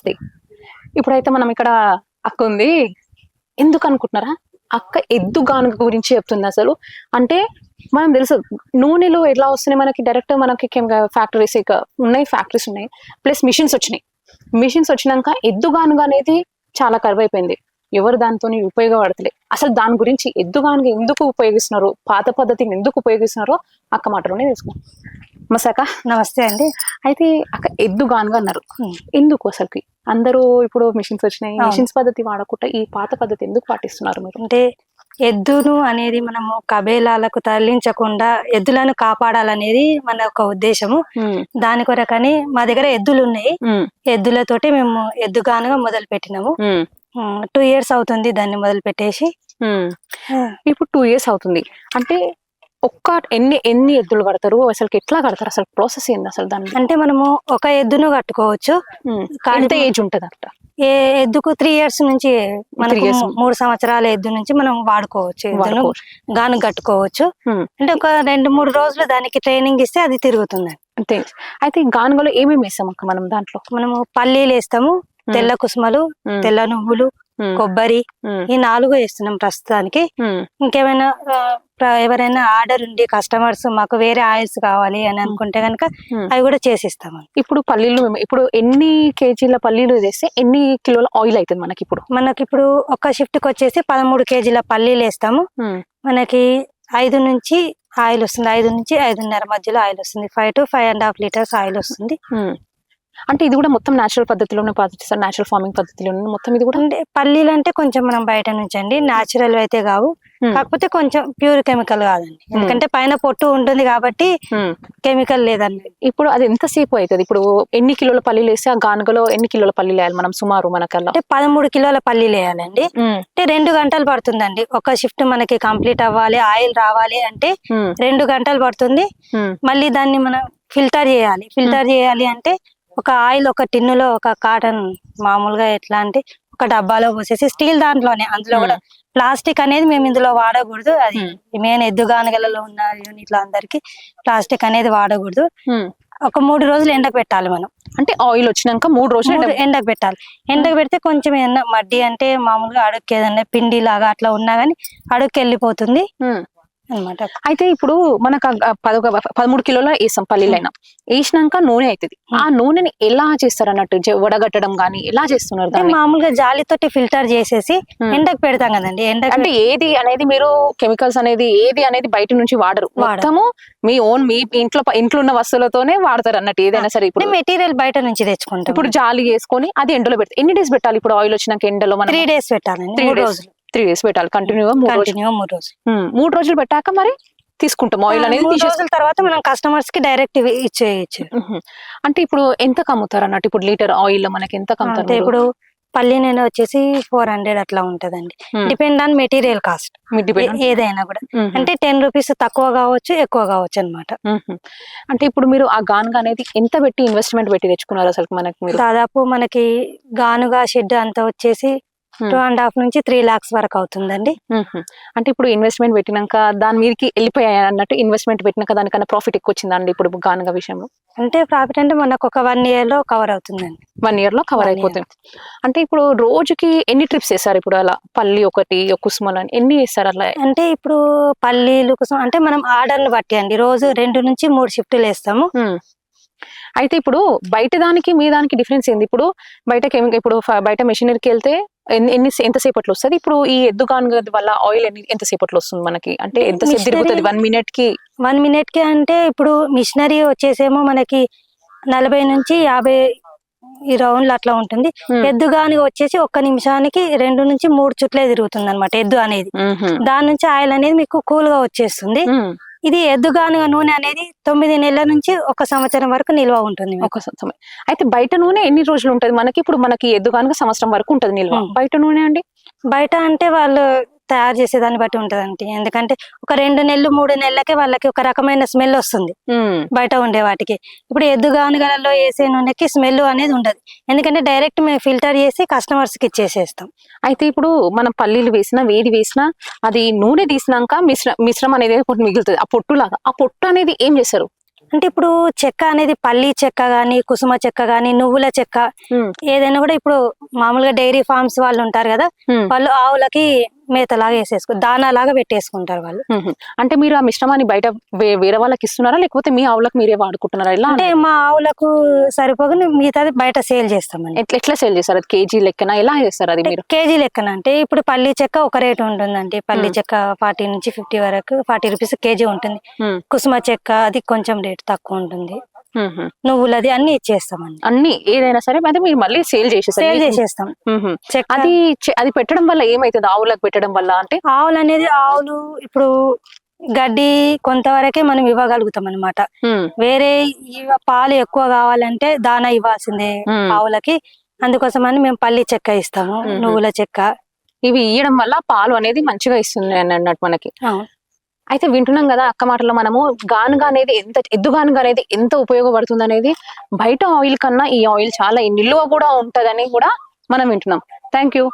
వస్తాయి. ఇప్పుడైతే మనం ఇక్కడ అక్క ఉంది. ఎందుకు అనుకుంటున్నారా? అక్క ఎద్దు గానుగ గురించి చెప్తుంది అసలు. అంటే మనం తెలుసు నూనెలు ఎట్లా వస్తున్నాయి మనకి? డైరెక్ట్ మనకి ఫ్యాక్టరీస్ ఇక ఉన్నాయి ఫ్యాక్టరీస్ ఉన్నాయి. ప్లస్ మిషన్స్ వచ్చినాయి. మిషన్స్ వచ్చినాక ఎద్దు గానుగ అనేది చాలా కరువు అయిపోయింది ఎవరు దానితో ఉపయోగపడతలే. అసలు దాని గురించి ఎద్దు గానుగ ఎందుకు ఉపయోగిస్తున్నారు? పాత పద్ధతిని ఎందుకు ఉపయోగిస్తున్నారో అక్క మాటలోనే తెలుసుకున్నాం మసాక నమస్తే అండి. అయితే అక్క ఎద్దు గానుగ అన్నారు. ఎందుకు అసలుకి? అందరూ ఇప్పుడు మిషన్స్ వచ్చినాయి. మిషన్స్ పద్ధతి వాడకుండా ఈ పాత పద్ధతి ఎందుకు పాటిస్తున్నారు మీరు? అంటే ఎద్దును అనేది మనము కబేలాలకు తరలించకుండా ఎద్దులను కాపాడాలనేది మన యొక్క ఉద్దేశము. దాని కొరకని మా దగ్గర ఎద్దులు ఉన్నాయి. ఎద్దులతోటి మేము ఎద్దుగానుగా మొదలు పెట్టినాము. టూ ఇయర్స్ అవుతుంది దాన్ని మొదలు పెట్టేసి. ఇప్పుడు టూ ఇయర్స్ అవుతుంది. అంటే ఒక్క ఎన్ని ఎన్ని ఎద్దులు కడతారు? అసలు ఎట్లా కడతారు? అసలు ప్రాసెస్ ఏంది అసలు దాన్ని? అంటే మనము ఒక ఎద్దును కట్టుకోవచ్చు. ఎంత ఏజ్ ఉంటుంది అట్ట ఏ ఎద్దుకు త్రీ ఇయర్స్ నుంచి మనకు మూడు సంవత్సరాల ఎద్దు నుంచి మనం వాడుకోవచ్చు. ఎద్దును. గాను కట్టుకోవచ్చు. అంటే ఒక రెండు మూడు రోజులు దానికి ట్రైనింగ్ ఇస్తే అది తిరుగుతుంది. అంతే. అయితే గానుగలో ఏమేమి వేస్తాం అక్క మనం దాంట్లో? మనము పల్లీలు వేస్తాము. తెల్ల కుసుమలు. తెల్ల నువ్వులు. కొబ్బరి. ఈ నాలుగు వేస్తున్నాం ప్రస్తుతానికి. ఇంకేమైనా ఎవరైనా ఆర్డర్ ఉండి కస్టమర్స్ మాకు వేరే ఆయిల్స్ కావాలి అని అనుకుంటే కనుక. అవి కూడా చేసిస్తాము ఇప్పుడు పల్లీలు ఇప్పుడు ఎన్ని కేజీల పల్లీలు వేస్తే ఎన్ని కిలోల ఆయిల్ అవుతుంది మనకి ఇప్పుడు? మనకి ఇప్పుడు ఒక షిఫ్ట్కి వచ్చేసి పదమూడు కేజీల పల్లీలు వేస్తాము. మనకి ఐదు నుంచి ఆయిల్ వస్తుంది. ఐదు నుంచి ఐదున్నర మధ్యలో ఆయిల్ వస్తుంది. Five to five and half litres oil వస్తుంది. అంటే ఇది కూడా మొత్తం నేచురల్ పద్ధతిలోనే పాటిస్తారు నేచురల్ ఫార్మింగ్ పద్ధతిలోనే మొత్తం ఇది కూడా? అంటే పల్లీలు అంటే కొంచెం మనం బయట నుంచి అండి న్యాచురల్ అయితే కావు. Hmm. కాకపోతే కొంచెం ప్యూర్ కెమికల్ కాదండి. ఎందుకంటే పైన పొట్టు ఉంటుంది కాబట్టి Hmm. కెమికల్ లేదండి. ఇప్పుడు అది ఎంతసేపు అవుతుంది? ఇప్పుడు ఎన్ని కిలోల పల్లీలు వేస్తే ఆ గానుగలో ఎన్ని కిలోల పల్లీలు వేయాలి మనం సుమారు మనకల్లా అంటే పదమూడు కిలోల పల్లీలు వేయాలండి. Hmm. అంటే రెండు గంటలు పడుతుందండి. ఒక షిఫ్ట్ మనకి కంప్లీట్ అవ్వాలి ఆయిల్ రావాలి అంటే Hmm. రెండు గంటలు పడుతుంది. Hmm. మళ్ళీ దాన్ని మనం ఫిల్టర్ చేయాలి. ఫిల్టర్ చేయాలి అంటే ఒక ఆయిల్ ఒక టిన్నులో ఒక కాటన్ మామూలుగా ఎట్లా అంటే ఒక డబ్బాలో పోసేసి స్టీల్ దాంట్లోనే. అందులో కూడా ప్లాస్టిక్ అనేది మేము ఇందులో వాడకూడదు. అది మెయిన్ ఎద్దుగానగలలో ఉన్న యూనిట్ల అందరికి ప్లాస్టిక్ అనేది వాడకూడదు. ఒక మూడు రోజులు ఎండ పెట్టాలి మనం. అంటే ఆయిల్ వచ్చినాక మూడు రోజులు ఎండ- ఎండకు పెట్టాలి ఎండకు పెడితే కొంచెం ఏదన్నా మడ్డి అంటే మామూలుగా అడుక్కి ఏదన్నా పిండి లాగా అట్లా ఉన్నా గానీ అడుక్కి వెళ్ళిపోతుంది అన్నమాట. అయితే ఇప్పుడు మనకు పదొక పదమూడు కిలోల వేసాం పల్లీలైనా. వేసినాక నూనె అవుతుంది ఆ నూనెని ఎలా చేస్తారు అన్నట్టు వడగట్టడం గానీ ఎలా చేస్తున్నారు మామూలుగా జాలితోటి ఫిల్టర్ చేసేసి. ఎండకు పెడతాం కదండి ఎండకు అంటే ఏది అనేది మీరు కెమికల్స్ అనేది ఏది అనేది బయట నుంచి వాడరు. మొత్తము మీ ఓన్ మీ ఇంట్లో ఇంట్లో ఉన్న వస్తువులతోనే వాడతారు అన్నట్టు ఏదైనా సరే ఇప్పుడు. మెటీరియల్ బయట నుంచి తెచ్చుకుంటాం. ఇప్పుడు జాలి వేసుకొని అది ఎండలో పెడతారు ఎన్ని డేస్ పెట్టాలి ఇప్పుడు ఆయిల్ వచ్చినాక ఎండలో మనం? త్రీ డేస్ మూడు days. రోజులు. త్రీ డేస్ పెట్టాలి కంటిన్యూగా మూడు రోజులు కంటిన్యూ మూడు రోజులు మూడు రోజులు పెట్టాక మరి తీసుకుంటాం ఆయిల్ అనేది రోజుల తర్వాత మనం కస్టమర్స్కి డైరెక్ట్ ఇచ్చేయచ్చు. అంటే ఇప్పుడు ఎంత కమ్ముతారు అన్నట్టు ఇప్పుడు లీటర్ ఆయిల్ మనకి ఎంత కమ్ముతారు? ఇప్పుడు పల్లి నూనె వచ్చేసి ఫోర్ హండ్రెడ్ అట్లా ఉంటదండి. డిపెండ్ ఆన్ మెటీరియల్ కాస్ట్ ఏదైనా కూడా. అంటే టెన్ రూపీస్ తక్కువ కావచ్చు ఎక్కువ కావచ్చు అనమాట. అంటే ఇప్పుడు మీరు ఆ గాన్గా అనేది ఎంత పెట్టి ఇన్వెస్ట్మెంట్ పెట్టి తెచ్చుకున్నారు అసలు మనకి దాదాపు మనకి గానుగా షెడ్ అంతా వచ్చేసి. టూ అండ్ హాఫ్ నుంచి త్రీ లాక్స్ వరకు అవుతుందండి. అంటే ఇప్పుడు ఇన్వెస్ట్మెంట్ పెట్టినాక దాని మీదకి వెళ్ళిపోయాయి అన్నట్టు ఇన్వెస్ట్మెంట్ పెట్టినాక దానికన్నా ప్రాఫిట్ ఎక్కువ వచ్చిందండి ఇప్పుడు గానుగా విషయంలో? అంటే ప్రాఫిట్ అంటే మనకు ఒక వన్ ఇయర్లో కవర్ అవుతుందండి. వన్ ఇయర్లో కవర్ అయిపోతుంది. అంటే ఇప్పుడు రోజుకి ఎన్ని ట్రిప్స్ వేస్తారు ఇప్పుడు అలా? పల్లి ఒకటి కుసుమలు అని ఎన్ని వేస్తారు అలా? అంటే ఇప్పుడు పల్లీలు కోసం అంటే మనం ఆర్డర్లు బట్టి అండి. రోజు రెండు నుంచి మూడు షిఫ్ట్లు వేస్తాము. అయితే ఇప్పుడు బయట దానికి మీ దానికి డిఫరెన్స్ ఏంది? ఇప్పుడు బయట కెమికల్ ఇప్పుడు బయట మెషినరీకి వెళ్తే ఎన్ని ఎన్ని ఎంత సేపట్లో వస్తుంది? ఇప్పుడు ఈ ఎద్దు గానుగ వల్ల ఆయిల్ ఎన్ని ఎంత సేపట్లో వస్తుంది మనకి? అంటే ఎంత సేపు Machinery- తిరుగుతుంది? వన్ మినిట్కి వన్ మినిట్కి అంటే ఇప్పుడు మిషనరీ వచ్చేసేమో మనకి నలభై నుంచి యాభై ఈ రౌండ్లు అట్లా ఉంటుంది. ఎద్దు గాని వచ్చేసి ఒక్క నిమిషానికి రెండు నుంచి మూడు చుట్లే తిరుగుతుంది అనమాట ఎద్దు అనేది. దాని నుంచి ఆయిల్ అనేది మీకు కూల్గా వచ్చేస్తుంది. ఇది ఎద్దు గానుగ నూనె అనేది తొమ్మిది నెలల నుంచి ఒక సంవత్సరం వరకు నిల్వ ఉంటుంది. ఒక సమయం అయితే బయట నూనె ఎన్ని రోజులు ఉంటది మనకి ఇప్పుడు మనకి ఎద్దు గానుగ సంవత్సరం వరకు ఉంటది నిల్వ. బయట నూనె అండి బయట అంటే వాళ్ళు తయారు చేసే దాన్ని బట్టి ఉంటదండి. ఎందుకంటే ఒక రెండు నెలలు మూడు నెలలకే వాళ్ళకి ఒక రకమైన స్మెల్ వస్తుంది. బయట ఉండే వాటికి. ఇప్పుడు ఎద్దు గానుగలలో వేసే నూనెకి స్మెల్ అనేది ఉండదు. ఎందుకంటే డైరెక్ట్ మేము ఫిల్టర్ చేసి కస్టమర్స్కి ఇచ్చేసేస్తాం. అయితే ఇప్పుడు మనం పల్లీలు వేసినా వేడి వేసినా అది నూనె తీసినాక మిశ్ర మిశ్రమం అనేది ఒకటి మిగులుతుంది. ఆ పొట్టు లాగా ఆ పొట్టు అనేది ఏం చేస్తారు? అంటే ఇప్పుడు చెక్క అనేది పల్లి చెక్క గాని కుసుమ చెక్క గాని నువ్వుల చెక్క ఏదైనా కూడా ఇప్పుడు మామూలుగా డైరీ ఫార్మ్స్ వాళ్ళు ఉంటారు కదా వాళ్ళు ఆవులకి మేతలాగా వేసేసుకు దానా లాగా పెట్టేసుకుంటారు వాళ్ళు. అంటే మీరు ఆ మిశ్రమాన్ని బయట వేరే వాళ్ళకి ఇస్తున్నారా? లేకపోతే మీ ఆవులకు మీరే వాడుకుంటున్నారా? ఇలా అంటే మా ఆవులకు సరిపోగా మిగతాది బయట సేల్ చేస్తామండి. ఎట్లా ఎట్లా సేల్ చేస్తారు? అది కేజీ లెక్కన ఎలా చేస్తారు అది మీరు? కేజీ లెక్కన అంటే ఇప్పుడు పల్లి చెక్క ఒక రేటు ఉంటుందండి. పల్లి. చెక్క ఫార్టీ నుంచి ఫిఫ్టీ వరకు ఫార్టీ రూపీస్ కేజీ ఉంటుంది. కుసుమ చెక్క అది కొంచెం రేట్ తక్కువ ఉంటుంది. నువ్వులది అన్ని ఇచ్చేస్తామండి. అన్ని ఏదైనా సరే అయితే మీరు మళ్ళీ సేల్ చేసేసారు సేల్ చేసేస్తాం. అది అది పెట్టడం వల్ల ఏమైతుంది? ఆవులకు పెట్టడం వల్ల అంటే? ఆవులు అనేది ఆవులు ఇప్పుడు గడ్డి కొంతవరకే మనం ఇవ్వగలుగుతాం అనమాట వేరే పాలు ఎక్కువ కావాలంటే దానా ఇవ్వాల్సిందే. ఆవులకి. అందుకోసమని మేము పల్లి చెక్క ఇస్తాము. నువ్వుల చెక్క. ఇవి ఇయ్యడం వల్ల పాలు అనేది మంచిగా ఇస్తుంది అని అన్నట్టు మనకి. అయితే వింటున్నాం కదా అక్క మాటలో మనము గానుగా అనేది ఎంత ఎద్దుగానుగా అనేది ఎంత ఉపయోగపడుతుంది అనేది బయట ఆయిల్ కన్నా ఈ ఆయిల్ చాలా నిల్వ కూడా ఉంటదని కూడా మనం వింటున్నాం. Thank you